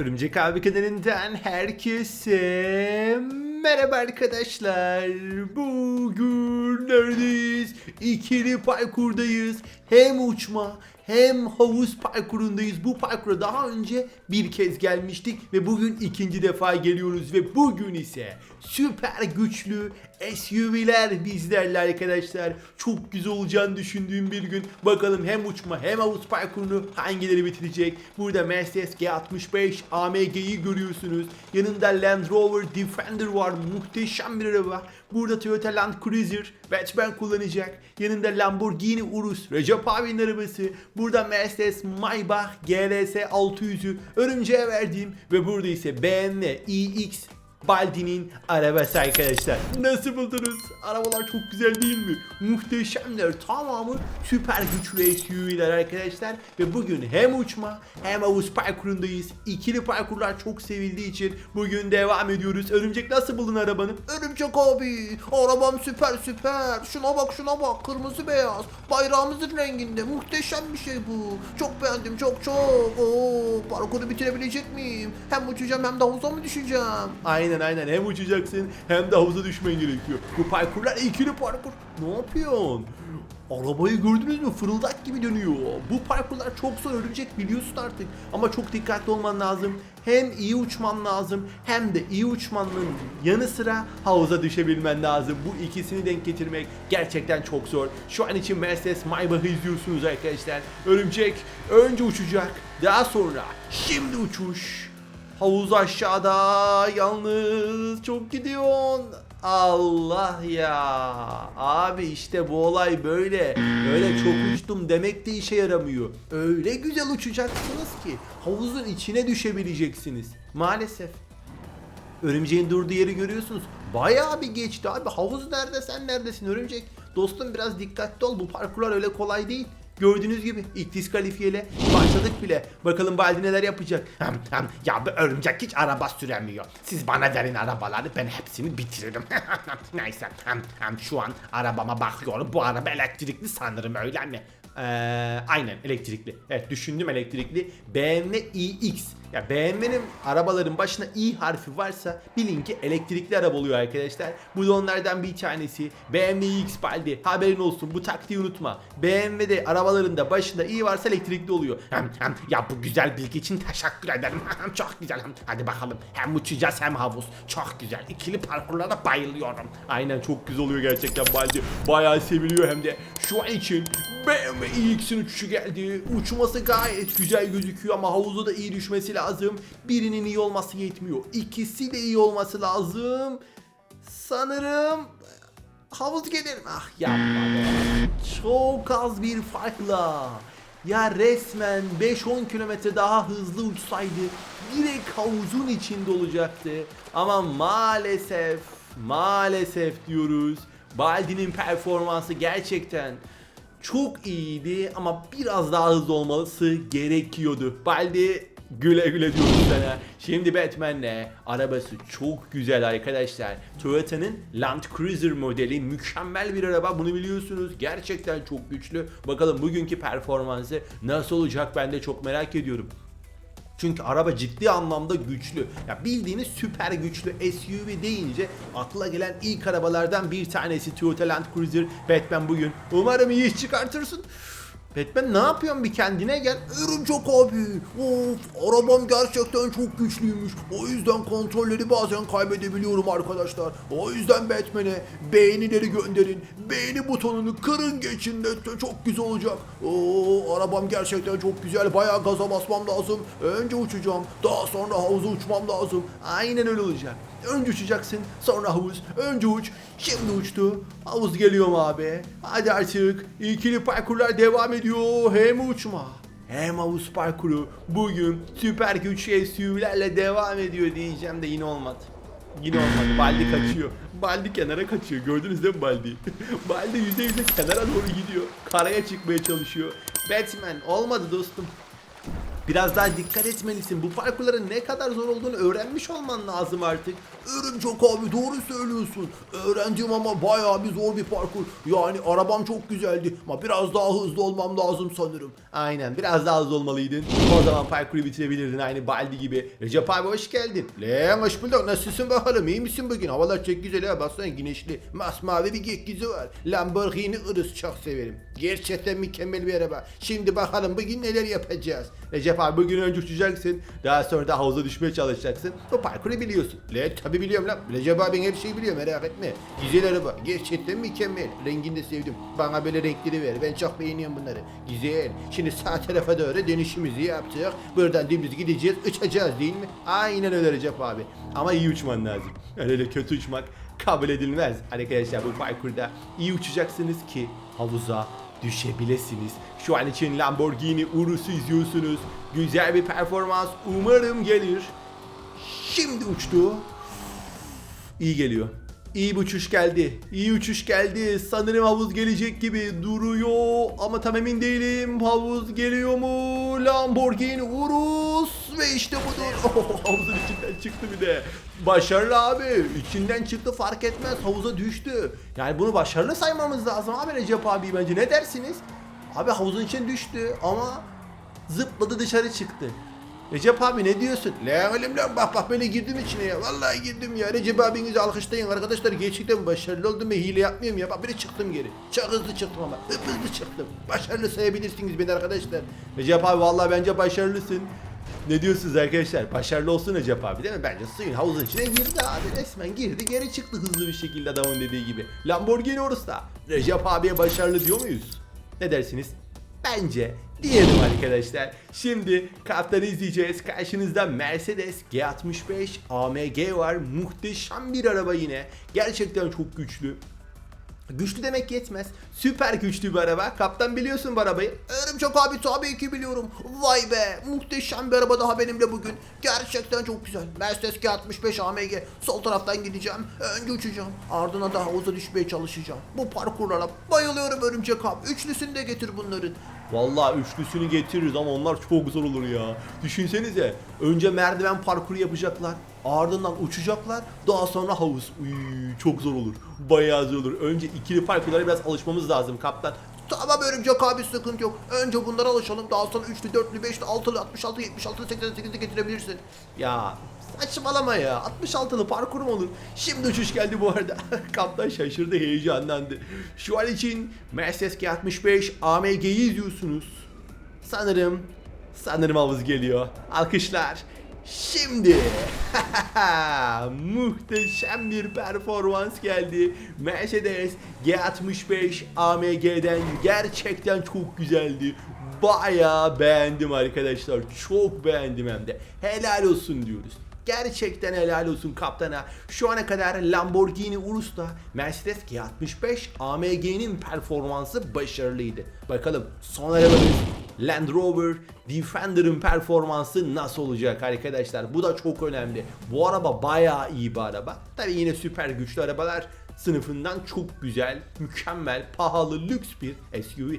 Örümcek abi kanalından herkese merhaba arkadaşlar. Bugün neredeyiz? İkili parkurdayız. Hem uçma hem havuz parkurundayız. Bu parkura daha önce bir kez gelmiştik ve bugün ikinci defa geliyoruz ve bugün ise süper güçlü SUV'ler bizlerle arkadaşlar. Çok güzel olacağını düşündüğüm bir gün. Bakalım hem uçma hem havuz parkurunu hangileri bitirecek. Burada Mercedes G65 AMG'yi görüyorsunuz. Yanında Land Rover Defender var. Muhteşem bir araba. Burada Toyota Land Cruiser Batman kullanacak. Yanında Lamborghini Urus Recep abinin arabası. Burada Mercedes Maybach GLS 600'ü örümceğe verdiğim ve burada ise BMW iX Baldi'nin arabası arkadaşlar. Nasıl buldunuz? Arabalar çok güzel değil mi? Muhteşemler. Tamamı süper güçlü SUV'ler arkadaşlar. Ve bugün hem uçma hem havuz parkurundayız. İkili parkurlar çok sevildiği için bugün devam ediyoruz. Örümcek nasıl buldun arabanı? Örümcek abi, arabam süper süper. Şuna bak şuna bak, kırmızı beyaz. Bayrağımızın renginde. Muhteşem bir şey bu. Çok beğendim, çok çok. Oo, parkuru bitirebilecek miyim? Hem uçacağım hem de havuza mı düşeceğim? Aynen aynen hem uçacaksın hem de havuza düşmen gerekiyor. Bu parkurlar ikili parkur. Ne yapıyorsun? Arabayı gördünüz mü? Fırıldak gibi dönüyor. Bu parkurlar çok zor örümcek biliyorsun artık. Ama çok dikkatli olman lazım. Hem iyi uçman lazım hem de iyi uçmanın yanı sıra havuza düşebilmen lazım. Bu ikisini denk getirmek gerçekten çok zor. Şu an için Mercedes Maybach'ı izliyorsunuz arkadaşlar. Örümcek önce uçacak. Daha sonra şimdi uçuş. Havuz aşağıda yalnız çok gidiyorsun. Allah ya. Abi işte bu olay böyle. Öyle çok uçtum demek de işe yaramıyor. Öyle güzel uçacaksınız ki havuzun içine düşebileceksiniz. Maalesef. Örümceğin durduğu yeri görüyorsunuz. Bayağı bir geçti abi. Havuz nerede sen neredesin örümcek? Dostum biraz dikkatli ol. Bu parkurlar öyle kolay değil. Gördüğünüz gibi ilk diskalifiyeyle başladık bile. Bakalım Baldi neler yapacak. Hem, hem, ya bu örümcek hiç araba süremiyor. Siz bana verin arabaları ben hepsini bitiririm. Neyse hem, hem şu an arabama bakıyorum. Bu araba elektrikli sanırım öyle mi? Ee, aynen elektrikli. Evet düşündüm elektrikli. BMW iX. Ya BMW'nin arabaların başına i harfi varsa bilin ki elektrikli araba oluyor arkadaşlar. Bu da onlardan bir tanesi. BMW iX Baldi. Haberin olsun bu taktiği unutma. BMW'de arabalarında başında i varsa elektrikli oluyor. Hem, hem, ya bu güzel bilgi için teşekkür ederim. Çok güzel. Hadi bakalım hem uçacağız hem havuz. Çok güzel. İkili parkurlara bayılıyorum. Aynen çok güzel oluyor gerçekten Baldi. Bayağı seviliyor hem de. Şu an için BMW iX'in uçuşu geldi. Uçması gayet güzel gözüküyor ama havuzda da iyi düşmesi lazım. Birinin iyi olması yetmiyor. İkisi de iyi olması lazım. Sanırım havuz gelir. Ah yapma. Çok az bir farkla. Ya resmen 5-10 kilometre daha hızlı uçsaydı direkt havuzun içinde olacaktı. Ama maalesef, maalesef diyoruz. Baldi'nin performansı gerçekten çok iyiydi ama biraz daha hızlı olması gerekiyordu. Baldi güle güle diyoruz sana. Şimdi Batman'le arabası çok güzel arkadaşlar. Toyota'nın Land Cruiser modeli mükemmel bir araba bunu biliyorsunuz. Gerçekten çok güçlü. Bakalım bugünkü performansı nasıl olacak ben de çok merak ediyorum. Çünkü araba ciddi anlamda güçlü. Ya bildiğiniz süper güçlü SUV deyince akla gelen ilk arabalardan bir tanesi Toyota Land Cruiser Batman bugün. Umarım iyi iş çıkartırsın. Batman ne yapıyorsun bir kendine gel. Örümcek abi, of arabam gerçekten çok güçlüymüş. O yüzden kontrolleri bazen kaybedebiliyorum arkadaşlar. O yüzden Batman'e beğenileri gönderin. Beğeni butonunu kırın geçin de çok güzel olacak. Oo, arabam gerçekten çok güzel. Bayağı gaza basmam lazım. Önce uçacağım. Daha sonra havuza uçmam lazım. Aynen öyle olacak. Önce uçacaksın, sonra havuz. Önce uç, şimdi uçtu. Havuz geliyor mu abi? Hadi artık. İkili parkurlar devam ediyor. Hem uçma hem havuz parkuru bugün süper güç SUV'lerle devam ediyor diyeceğim de yine olmadı. Yine olmadı. Baldi kaçıyor. Baldi kenara kaçıyor. Gördünüz değil mi Baldi? Baldi yüzde yüze kenara doğru gidiyor. Karaya çıkmaya çalışıyor. Batman olmadı dostum. Biraz daha dikkat etmelisin. Bu parkurların ne kadar zor olduğunu öğrenmiş olman lazım artık. Örümcek abi doğru söylüyorsun. Öğrendim ama bayağı bir zor bir parkur. Yani arabam çok güzeldi ama biraz daha hızlı olmam lazım sanırım. Aynen biraz daha hızlı olmalıydın. O zaman parkuru bitirebilirdin aynı Baldi gibi. Recep abi hoş geldin. Lan hoş bulduk. Nasılsın bakalım? İyi misin bugün? Havalar çok güzel ha. Baksana güneşli. Masmavi bir gökyüzü var. Lamborghini Urus çok severim. Gerçekten mükemmel bir araba. Şimdi bakalım bugün neler yapacağız. Recep abi bugün önce uçacaksın. Daha sonra da havuza düşmeye çalışacaksın. Bu parkuru biliyorsun. Le tabi biliyorum lan. Recep abin her şeyi biliyor merak etme. Güzel araba. Gerçekten mükemmel. Rengini de sevdim. Bana böyle renkleri ver. Ben çok beğeniyorum bunları. Güzel. Şimdi sağ tarafa doğru dönüşümüzü yaptık. Buradan dümdüz gideceğiz. Uçacağız değil mi? Aynen öyle Recep abi. Ama iyi uçman lazım. Öyle de kötü uçmak kabul edilmez. Arkadaşlar bu parkurda iyi uçacaksınız ki havuza düşebilirsiniz. Şu an için Lamborghini Urus'u izliyorsunuz. Güzel bir performans umarım gelir. Şimdi uçtu. İyi geliyor. İyi bir uçuş geldi. İyi uçuş geldi. Sanırım havuz gelecek gibi duruyor. Ama tam emin değilim. Havuz geliyor mu? Lamborghini Urus. Ve işte budur. Oh, havuzun içinden çıktı bir de. Başarılı abi. İçinden çıktı fark etmez. Havuza düştü. Yani bunu başarılı saymamız lazım abi Recep abi bence. Ne dersiniz? Abi havuzun içine düştü ama zıpladı dışarı çıktı. Recep abi ne diyorsun? La oğlum lan bak bak böyle girdim içine ya. Vallahi girdim ya. Recep abinizi alkışlayın arkadaşlar. Gerçekten başarılı oldum ve hile yapmıyorum ya. Bak böyle çıktım geri. Çok hızlı çıktım ama. Hıp hızlı çıktım. Başarılı sayabilirsiniz beni arkadaşlar. Recep abi vallahi bence başarılısın. Ne diyorsunuz arkadaşlar? Başarılı olsun Recep abi değil mi? Bence suyun havuzun içine girdi abi. Resmen girdi geri çıktı hızlı bir şekilde adamın dediği gibi. Lamborghini Urus'ta. Recep abiye başarılı diyor muyuz? Ne dersiniz? Bence diyelim arkadaşlar. Şimdi kaptanı izleyeceğiz. Karşınızda Mercedes G65 AMG var. Muhteşem bir araba yine. Gerçekten çok güçlü. Güçlü demek yetmez. Süper güçlü bir araba. Kaptan biliyorsun bu arabayı. Örümcek abi tabii ki biliyorum. Vay be muhteşem bir araba daha benimle bugün. Gerçekten çok güzel. Mercedes G65 AMG. Sol taraftan gideceğim. Önce uçacağım. Ardına da havuza düşmeye çalışacağım. Bu parkurlara bayılıyorum örümcek abi. Üçlüsünü de getir bunların. Vallahi üçlüsünü getiririz ama onlar çok zor olur ya. Düşünsenize. Önce merdiven parkuru yapacaklar. Ardından uçacaklar. Daha sonra havuz. Uy, çok zor olur. Bayağı zor olur. Önce ikili parkurlara biraz alışmamız lazım kaptan. Tamam örümcek abi sıkıntı yok. Önce bunlara alışalım. Daha sonra üçlü, dörtlü, beşli, altılı, 66, 76, 88'i getirebilirsin. Ya saçmalama ya. 66'lı parkur mu olur? Şimdi uçuş geldi bu arada. Kaptan şaşırdı, heyecanlandı. Şu an için Mercedes G65 AMG'yi izliyorsunuz. Sanırım, sanırım havuz geliyor. Alkışlar. Şimdi muhteşem bir performans geldi. Mercedes G65 AMG'den gerçekten çok güzeldi. Bayağı beğendim arkadaşlar. Çok beğendim hem de. Helal olsun diyoruz. Gerçekten helal olsun kaptana. Şu ana kadar Lamborghini Urus'ta Mercedes G65 AMG'nin performansı başarılıydı. Bakalım son arabamız Land Rover Defender'ın performansı nasıl olacak arkadaşlar? Bu da çok önemli. Bu araba bayağı iyi bir araba. Tabii yine süper güçlü arabalar sınıfından çok güzel, mükemmel, pahalı, lüks bir SUV.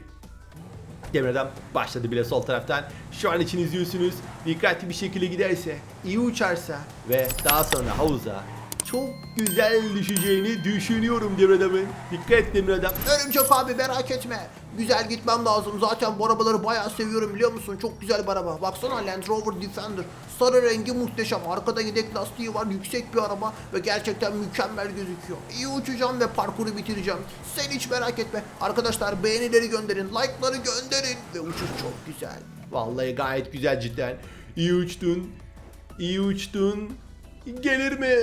Demirden başladı bile sol taraftan. Şu an için izliyorsunuz. Dikkatli bir şekilde giderse, iyi uçarsa ve daha sonra havuza çok güzel düşeceğini düşünüyorum Demir Adam'ın. Dikkat et Demir Adam. Örümcek abi merak etme. Güzel gitmem lazım. Zaten bu arabaları bayağı seviyorum biliyor musun? Çok güzel bir araba. Baksana Land Rover Defender. Sarı rengi muhteşem. Arkada yedek lastiği var. Yüksek bir araba ve gerçekten mükemmel gözüküyor. İyi uçacağım ve parkuru bitireceğim. Sen hiç merak etme. Arkadaşlar beğenileri gönderin. Like'ları gönderin. Ve uçuş çok güzel. Vallahi gayet güzel cidden. İyi uçtun. İyi uçtun. Gelir mi?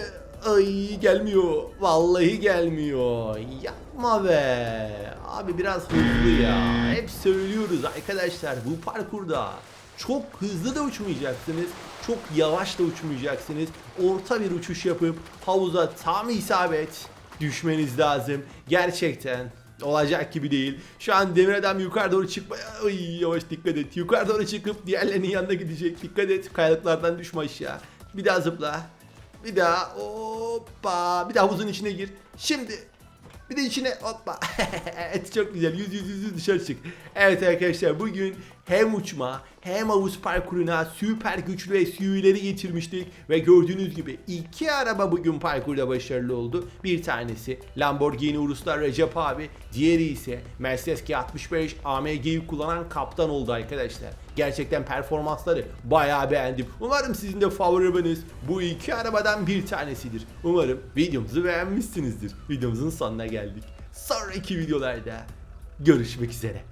Ay gelmiyor. Vallahi gelmiyor. Yapma be. Abi biraz hızlı ya. Hep söylüyoruz arkadaşlar bu parkurda. Çok hızlı da uçmayacaksınız. Çok yavaş da uçmayacaksınız. Orta bir uçuş yapıp havuza tam isabet düşmeniz lazım. Gerçekten olacak gibi değil. Şu an demir adam yukarı doğru çıkmaya ay yavaş dikkat et. Yukarı doğru çıkıp diğerlerinin yanına gidecek. Dikkat et. Kayalıklardan düşme aşağı. Bir daha zıpla. Bir daha hoppa. Bir daha havuzun içine gir. Şimdi bir de içine hoppa. çok güzel. Yüz yüz yüz yüz dışarı çık. Evet arkadaşlar bugün hem uçma hem havuz parkuruna süper güçlü SUV'leri getirmiştik ve gördüğünüz gibi iki araba bugün parkurda başarılı oldu. Bir tanesi Lamborghini Uruslar Recep abi, diğeri ise Mercedes G65 AMG'yi kullanan kaptan oldu arkadaşlar. Gerçekten performansları bayağı beğendim. Umarım sizin de favori arabanız bu iki arabadan bir tanesidir. Umarım videomuzu beğenmişsinizdir. Videomuzun sonuna geldik. Sonraki videolarda görüşmek üzere.